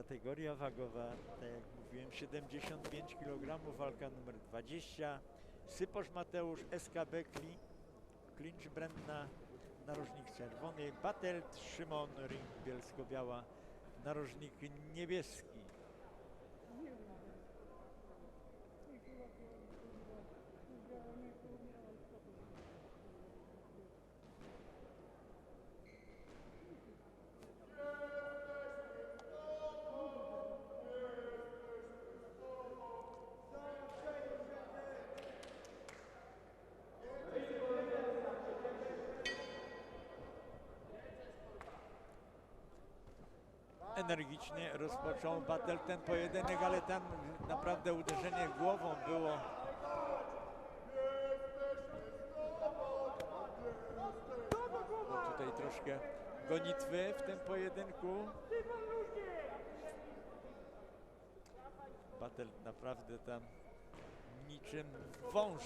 Kategoria wagowa, tak jak mówiłem, 75 kg, walka numer 20. Syposz Mateusz, SKB Kli, Klincz Brenna, narożnik czerwony, Batelt Szymon, ring bielsko-biała, narożnik niebieski. Energicznie rozpoczął Battle ten pojedynek, ale tam naprawdę uderzenie głową było Bo tutaj troszkę gonitwy w tym pojedynku. Battle naprawdę tam niczym wąż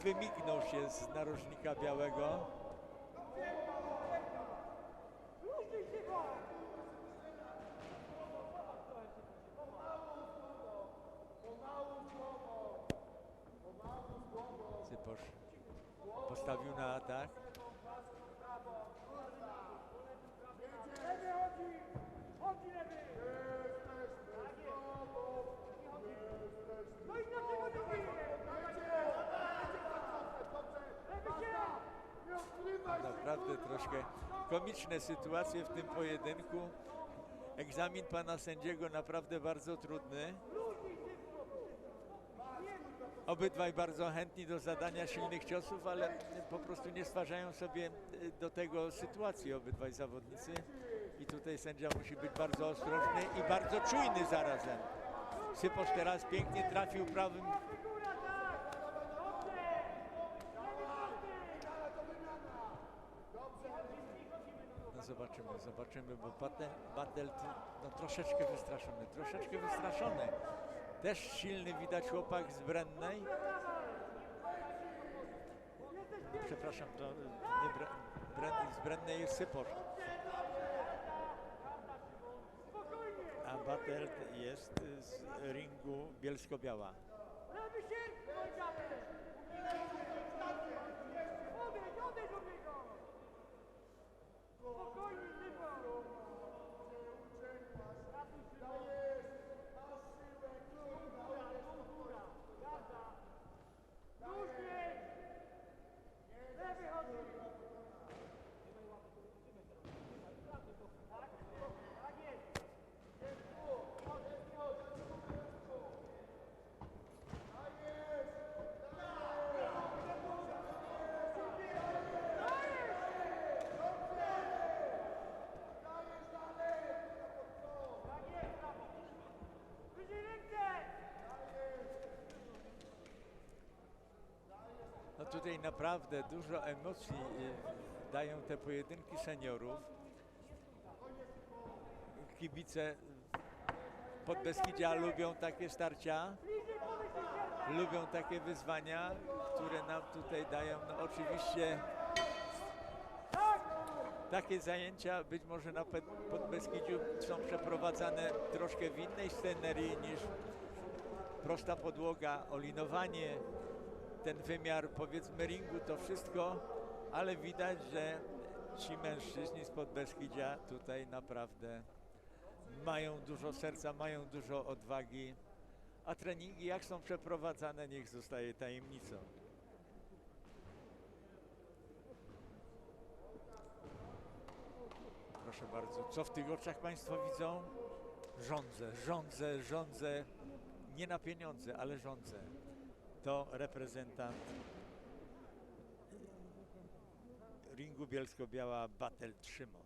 wymignął się z narożnika białego. Cyposz postawił na atak. Lewy chodzi! Chodzi lewy! No i dlaczego nie bije? Lewy się! Naprawdę troszkę komiczne sytuacje w tym pojedynku. Egzamin pana sędziego naprawdę bardzo trudny. Obydwaj bardzo chętni do zadania silnych ciosów, ale po prostu nie stwarzają sobie y, do tego sytuacji obydwaj zawodnicy. I tutaj sędzia musi być bardzo ostrożny i bardzo czujny zarazem. Syposz teraz pięknie trafił prawym No zobaczymy, zobaczymy, bo Battle no, troszeczkę wystraszony, troszeczkę wystraszony. Też silny widać chłopak z Brennej. Przepraszam, to nie Bre, Bren, z Brennej jest Syposz, a Battle jest z ringu Bielsko-Biała. Spokojnie, Szymon! Różnie! Lewy chodzi! Tak, tak jest! Tak jest, brawo! Wyżej ręce! No tutaj naprawdę dużo emocji y, dają te pojedynki seniorów. Kibice Podbeskidzia lubią takie starcia. Lubią takie wyzwania, które nam tutaj dają. No oczywiście takie zajęcia być może na Pod- Podbeskidziu są przeprowadzane troszkę w innej scenerii niż prosta podłoga, olinowanie, ten wymiar powiedzmy ringu, to wszystko, ale widać, że ci mężczyźni z Podbeskidzia tutaj naprawdę mają dużo serca, mają dużo odwagi, a treningi jak są przeprowadzane, niech zostaje tajemnicą. Proszę bardzo, co w tych oczach Państwo widzą? Rządzę, rządzę, rządzę, nie na pieniądze, ale rządzę. To reprezentant ringu Bielsko-Biała Batel Trzymon.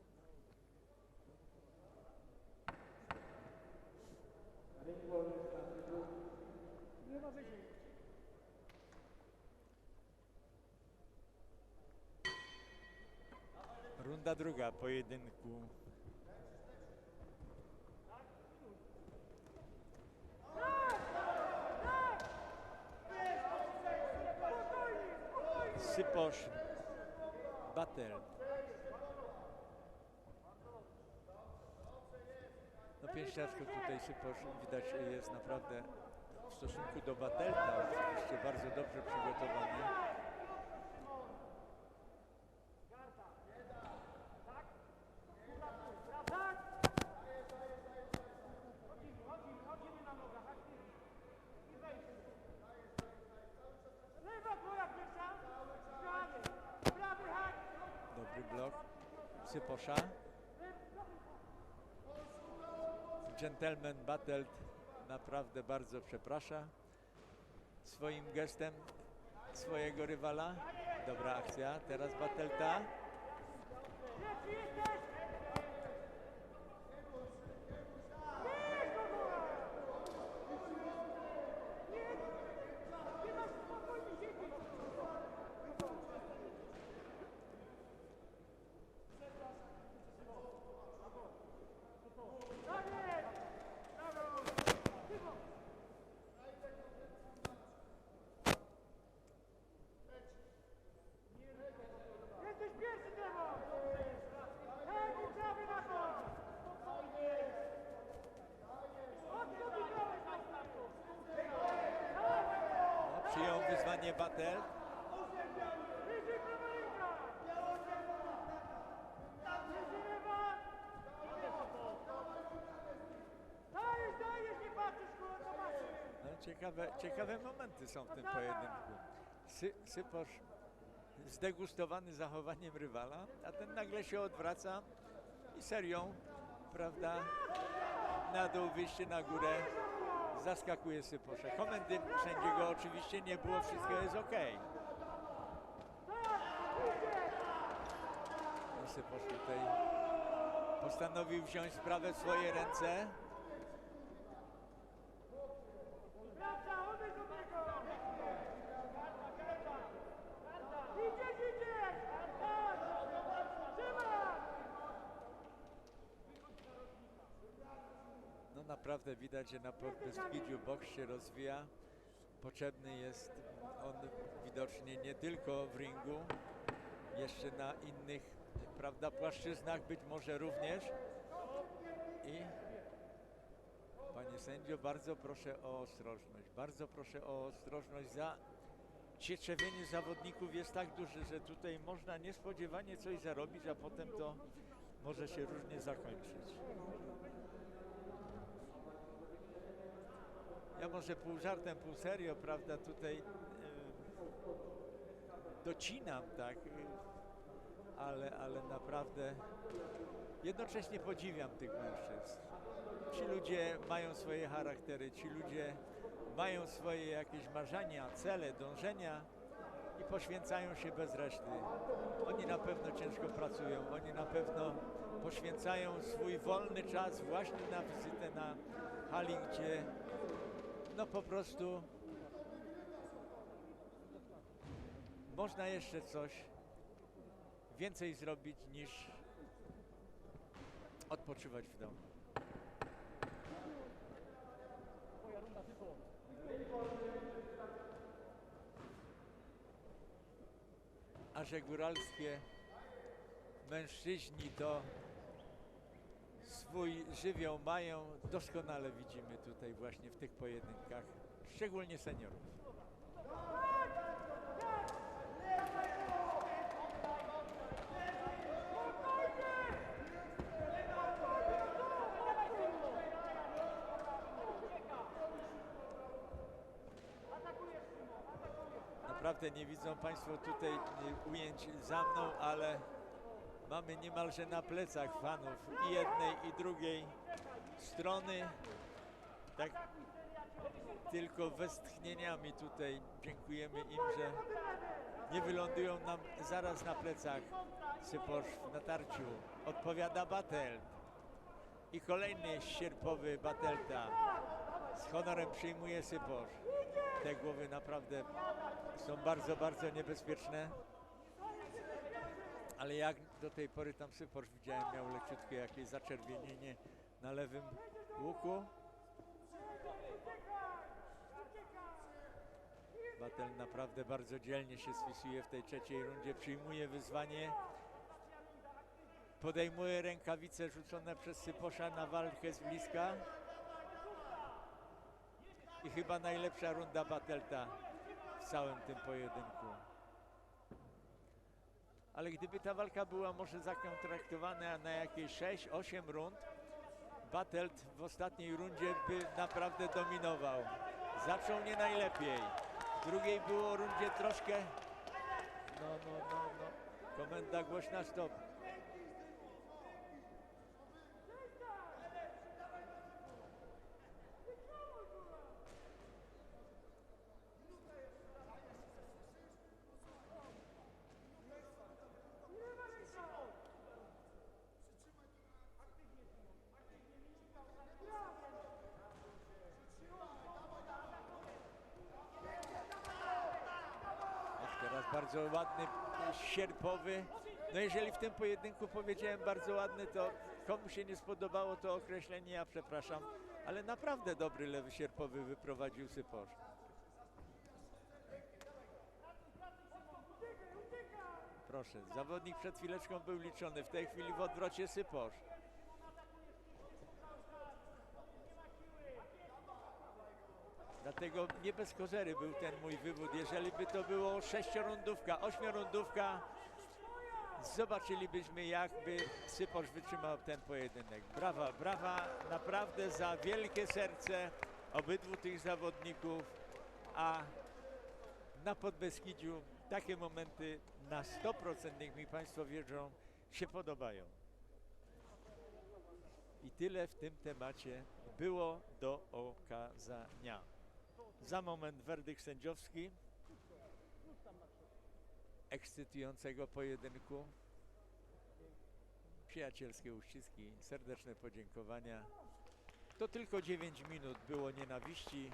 Runda druga pojedynku. Syposz Batel. pięściarsko tutaj Syposz widać jest naprawdę w stosunku do Batelta oczywiście Syposza. Gentleman Battle naprawdę bardzo przeprasza swoim gestem swojego rywala. Dobra akcja, teraz Batelta. Kurwa, zobaczysz! No, ciekawe, ciekawe momenty są w tym pojedynku. Sy, Syposz zdegustowany zachowaniem rywala, a ten nagle się odwraca i serią, prawda, na dół, wyjście na górę, zaskakuje Syposza. Komendy sędziego oczywiście nie było, wszystko jest ok. Syposz tutaj postanowił wziąć sprawę w swoje ręce. Naprawdę widać, że na Beskidziu boks się rozwija. Potrzebny jest on widocznie nie tylko w ringu, jeszcze na innych, prawda, płaszczyznach być może również. I panie sędzio, bardzo proszę o ostrożność. Bardzo proszę o ostrożność za cieczewienie zawodników jest tak duże, że tutaj można niespodziewanie coś zarobić, a potem to może się różnie zakończyć. Ja może pół żartem, pół serio, prawda, tutaj e, docinam, tak, e, ale, ale naprawdę jednocześnie podziwiam tych mężczyzn. Ci ludzie mają swoje charaktery, ci ludzie mają swoje jakieś marzenia, cele, dążenia i poświęcają się bez reszty. Oni na pewno ciężko pracują, oni na pewno poświęcają swój wolny czas właśnie na wizytę na hali, gdzie no po prostu można jeszcze coś więcej zrobić niż odpoczywać w domu. A że góralskie mężczyźni to swój żywioł mają, doskonale widzimy tutaj właśnie w tych pojedynkach, szczególnie seniorów. Naprawdę nie widzą Państwo tutaj ujęć za mną, ale mamy niemalże na plecach fanów i jednej i drugiej strony. Tak tylko westchnieniami tutaj dziękujemy im, że nie wylądują nam zaraz na plecach. Syposz w natarciu. Odpowiada Batel. I kolejny sierpowy Batelta. Z honorem przyjmuje Syposz. Te głowy naprawdę są bardzo, bardzo niebezpieczne. Ale jak do tej pory tam Syposz widziałem, miał leciutkie jakieś zaczerwienienie na lewym łuku. Batel naprawdę bardzo dzielnie się spisuje w tej trzeciej rundzie, przyjmuje wyzwanie. Podejmuje rękawice rzucone przez Syposza na walkę z bliska. I chyba najlepsza runda Batelta w całym tym pojedynku. Ale gdyby ta walka była może zakontraktowana na jakieś 6-8 rund, Batelt w ostatniej rundzie by naprawdę dominował. Zaczął nie najlepiej. W drugiej było rundzie troszkę. No, no, no, no. Komenda głośna stop. Teraz bardzo ładny, sierpowy. No jeżeli w tym pojedynku powiedziałem bardzo ładny, to komu się nie spodobało to określenie, ja przepraszam. Ale naprawdę dobry lewy sierpowy wyprowadził Syposz. Proszę, zawodnik przed chwileczką był liczony, w tej chwili w odwrocie Syposz. Dlatego nie bez kozery był ten mój wywód. Jeżeli by to było sześciorundówka, ośmiorundówka, zobaczylibyśmy jakby Syposz wytrzymał ten pojedynek. Brawa, brawa naprawdę za wielkie serce obydwu tych zawodników, a na Podbeskidziu takie momenty na 100% niech mi Państwo wierzą, się podobają. I tyle w tym temacie było do okazania. Za moment werdykt sędziowski ekscytującego pojedynku. Przyjacielskie uściski, serdeczne podziękowania. To tylko 9 minut było nienawiści.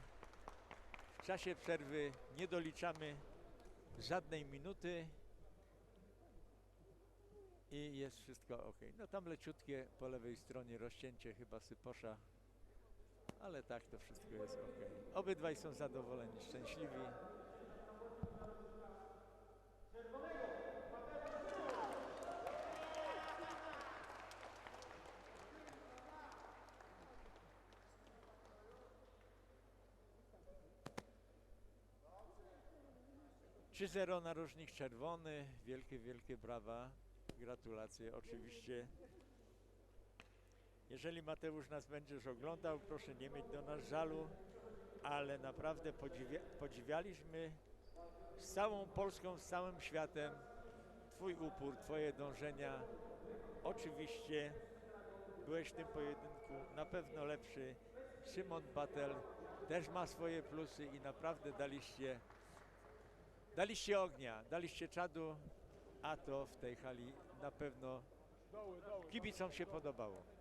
W czasie przerwy nie doliczamy żadnej minuty i jest wszystko ok. No tam leciutkie po lewej stronie rozcięcie chyba Syposza, ale tak to wszystko jest ok. Obydwaj są zadowoleni, szczęśliwi. Trzy 0 narożnik czerwony. Wielkie, wielkie brawa. Gratulacje oczywiście. Jeżeli Mateusz nas będziesz oglądał, proszę nie mieć do nas żalu, ale naprawdę podziwia podziwialiśmy z całą Polską, z całym światem Twój upór, Twoje dążenia. Oczywiście byłeś w tym pojedynku na pewno lepszy. Szymon Batel też ma swoje plusy i naprawdę daliście Daliście ognia, daliście czadu, a to w tej hali na pewno kibicom się podobało.